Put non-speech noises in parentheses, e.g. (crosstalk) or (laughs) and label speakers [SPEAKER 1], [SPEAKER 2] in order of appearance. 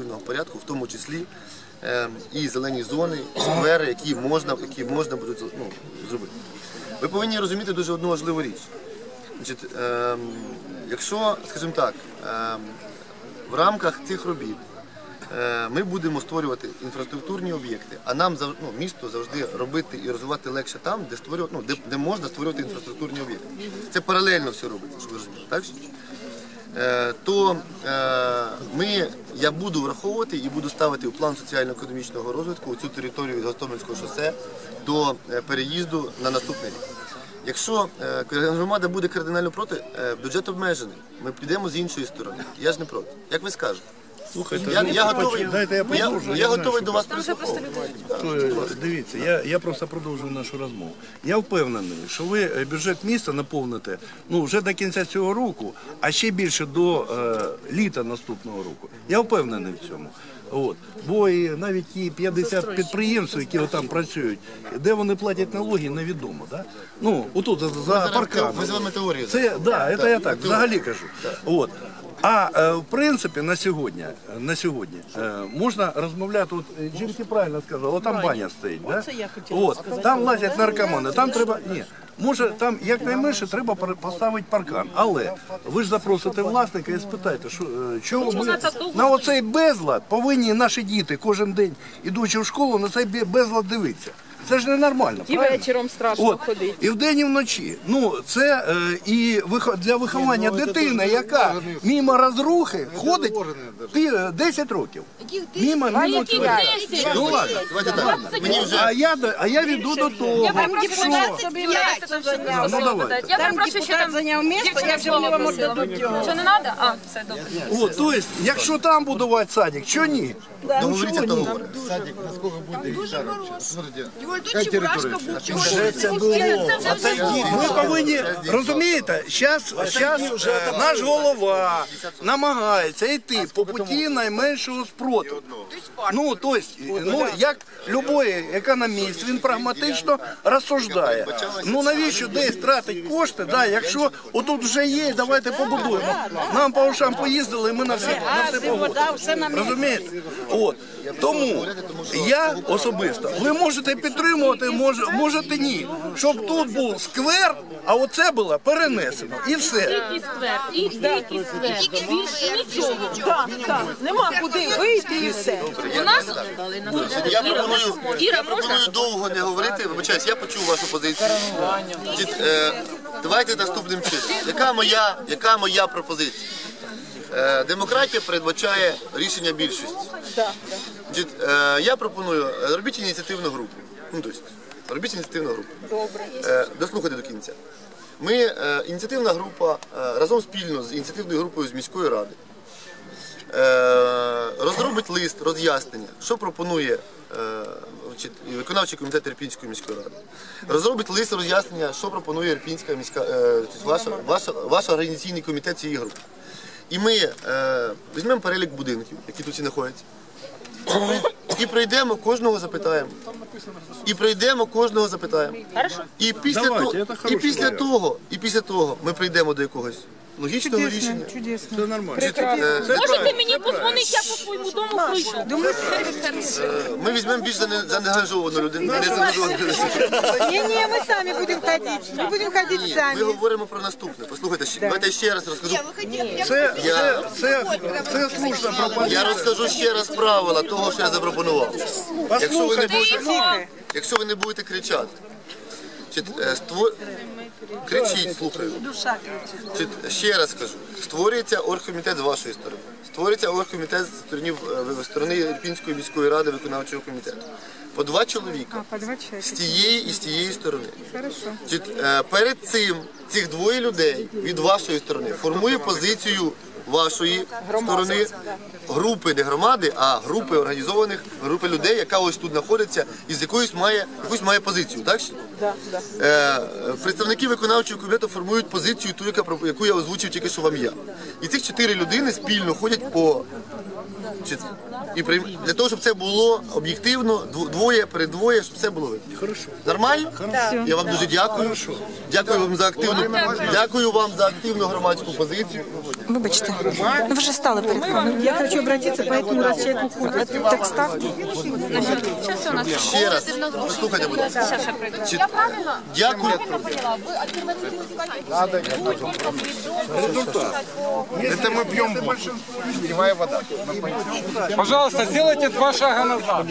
[SPEAKER 1] активного порядку, в тому числі е, і зелені зони, і сквери, які можна, які можна будуть ну, зробити. Ви повинні розуміти дуже одну важливу річ. Значить, е, якщо, скажімо так, е, в рамках цих робіт е, ми будемо створювати інфраструктурні об'єкти, а нам ну, місто завжди робити і розвивати легше там, де створювати, ну, де, де можна створювати інфраструктурні об'єкти. Це паралельно все робиться, щоб ви розуміли. Так? Е, то е, ми, я буду враховувати і буду ставити у план соціально-економічного розвитку цю територію від Гостомельського шосе до е, переїзду на наступний рік. Якщо громада буде кардинально проти, бюджет обмежений. Ми підемо з іншої сторони. Я ж не проти. Як ви скажете?
[SPEAKER 2] Слухайте,
[SPEAKER 1] Я,
[SPEAKER 2] ну,
[SPEAKER 1] я готовий,
[SPEAKER 2] дайте я
[SPEAKER 1] я,
[SPEAKER 2] продовжу.
[SPEAKER 1] я
[SPEAKER 2] знаю,
[SPEAKER 1] готовий до вас прислуховувати.
[SPEAKER 2] Е, Дивіться, я, я просто продовжую нашу розмову. Я впевнений, що ви е, бюджет міста наповните ну, вже до кінця цього року, а ще більше до е, літа наступного року. Я впевнений в цьому. От. Бо і навіть ті 50 підприємств, які там працюють, де вони платять налоги, невідомо. Да? Ну, отут за, за парканом.
[SPEAKER 1] Ми з вами теорію.
[SPEAKER 2] Це да, це я так взагалі кажу. От. А е, в принципі на сьогодні, на сьогодні е, можна розмовляти. От е, жінки правильно сказали, там баня стоїть, да? От там лазять наркомани. Там треба ні. Може, там якнайменше треба поставити паркан. Але ви ж запросите власника і спитайте, що е, чого ми на оцей безлад повинні наші діти кожен день, ідучи в школу, на цей бе- безлад дивитися. Це ж ненормально.
[SPEAKER 3] І
[SPEAKER 2] правильно?
[SPEAKER 3] вечором страшно
[SPEAKER 2] От,
[SPEAKER 3] ходити.
[SPEAKER 2] і вдень, і вночі. Ну, це е, і вих- для виховання дитини, яка мимо розрухи ходить ти, е, 10 років. Мимо, мимо
[SPEAKER 3] які
[SPEAKER 2] цього.
[SPEAKER 3] 10?
[SPEAKER 2] Ну ладно.
[SPEAKER 1] Давайте так. Мені вже
[SPEAKER 2] А я, до- а я веду до того, що... Ну, давайте.
[SPEAKER 4] Я
[SPEAKER 3] Там
[SPEAKER 4] перепрошую, що там
[SPEAKER 3] зайняв місто,
[SPEAKER 4] дівчина
[SPEAKER 3] я вже
[SPEAKER 4] слово
[SPEAKER 3] вам
[SPEAKER 4] просила.
[SPEAKER 3] дадуть його.
[SPEAKER 4] Що не треба? А, все добре.
[SPEAKER 2] От, то есть, якщо там будувати садик, що ні?
[SPEAKER 1] То говорите.
[SPEAKER 5] Садик, насколько будет вообще? Смотрите, какая территория? вообще?
[SPEAKER 2] Ви повинні розумієте, зараз, наш голова намагається йти по путі найменшого спротиву. Ну, тобто, ну, як любой економіст, він прагматично розсуждає. Ну навіщо десь тратить кошти, да, якщо отут вже є, давайте побудуємо. Нам по ушам поїздили, ми на все, на все
[SPEAKER 3] вода, все на
[SPEAKER 2] погодили. Розумієте? От. Тому я особисто, ви можете підтримувати, може, можете ні. Щоб тут був сквер, а оце було перенесено. І все.
[SPEAKER 4] Дикий сквер, і дикий сквер. Більше нічого.
[SPEAKER 3] Так, так. Нема куди вийти і все.
[SPEAKER 4] У нас
[SPEAKER 1] Я пропоную, я пропоную довго не говорити. Вибачаюсь, я почув вашу позицію. Значить, е, давайте наступним чином. Яка моя, яка моя пропозиція? Е, демократія передбачає рішення більшості. Е, я пропоную, робіть ініціативну групу. Ну, тобто, робіть ініціативну групу. Добре. Е, дослухайте до кінця. Ми, ініціативна група, разом спільно з ініціативною групою з міської ради розробить лист роз'яснення, що пропонує виконавчий комітет Ірпінської міської ради. Розробить лист роз'яснення, що пропонує Ірпінська міська ваша, ваша, ваш організаційний комітет цієї групи. І ми е, візьмемо перелік будинків, які тут всі знаходяться. (laughs) І прийдемо, кожного запитаємо. І прийдемо, кожного запитаємо. І після,
[SPEAKER 2] Давайте,
[SPEAKER 1] того,
[SPEAKER 2] це
[SPEAKER 1] і
[SPEAKER 2] хороший
[SPEAKER 1] після
[SPEAKER 2] варіант.
[SPEAKER 1] того, і після того ми прийдемо до якогось логічного рішення.
[SPEAKER 2] Це нормально.
[SPEAKER 1] Е,
[SPEAKER 4] можете мені подзвонити, я по своєму дому прийду.
[SPEAKER 1] Ми візьмемо більш зане- заангажовану людину. Не заангажовану людину.
[SPEAKER 3] Ні, ні, ми самі будемо ходити. Ми будемо ходити
[SPEAKER 1] Ми
[SPEAKER 3] самі.
[SPEAKER 1] говоримо про наступне. Послухайте, ще- давайте я ще раз розкажу.
[SPEAKER 2] Це,
[SPEAKER 1] Я,
[SPEAKER 2] це, це слушна пропозиція.
[SPEAKER 1] я розкажу ще раз правила того, що я запропонував. Якщо ви не будете, якщо ви не будете кричати, чи, е, ство... кричіть, слухаю. Чи, ще раз кажу, створюється оргкомітет з вашої сторони. Створюється оргкомітет з сторони, е, сторони Ірпінської міської ради виконавчого комітету. По два чоловіка.
[SPEAKER 3] По два
[SPEAKER 1] з тієї і з тієї сторони. Значить, е, Перед цим цих двоє людей від вашої сторони формує позицію вашої сторони групи, не громади, а групи організованих групи людей, яка ось тут знаходиться і з якоюсь має якусь має позицію. Так що? Е, представники виконавчого комітету формують позицію, ту, яка про- яку я озвучив тільки що вам я. І цих чотири людини спільно ходять по чи? І прийм- Для того, щоб це було об'єктивно, дво- двоє, передвоє, щоб все було видно. Нормально? Я вам дуже дякую. Дякую вам за активну. Дякую вам за активну громадську позицію.
[SPEAKER 6] Вибачте, ну, ви вже стали перед вами.
[SPEAKER 3] Я хочу обратитися, поэтому раз человек уходит.
[SPEAKER 6] Так ставте.
[SPEAKER 4] У нас Ще раз. Послухайте, будь ласка. Чи- Я правильно? Дякую. Правильно поняла? Вы альтернативу не хотите? Результат.
[SPEAKER 2] Это мы пьем воду. Вода. Мы.
[SPEAKER 7] Пожалуйста, сделайте два шага назад.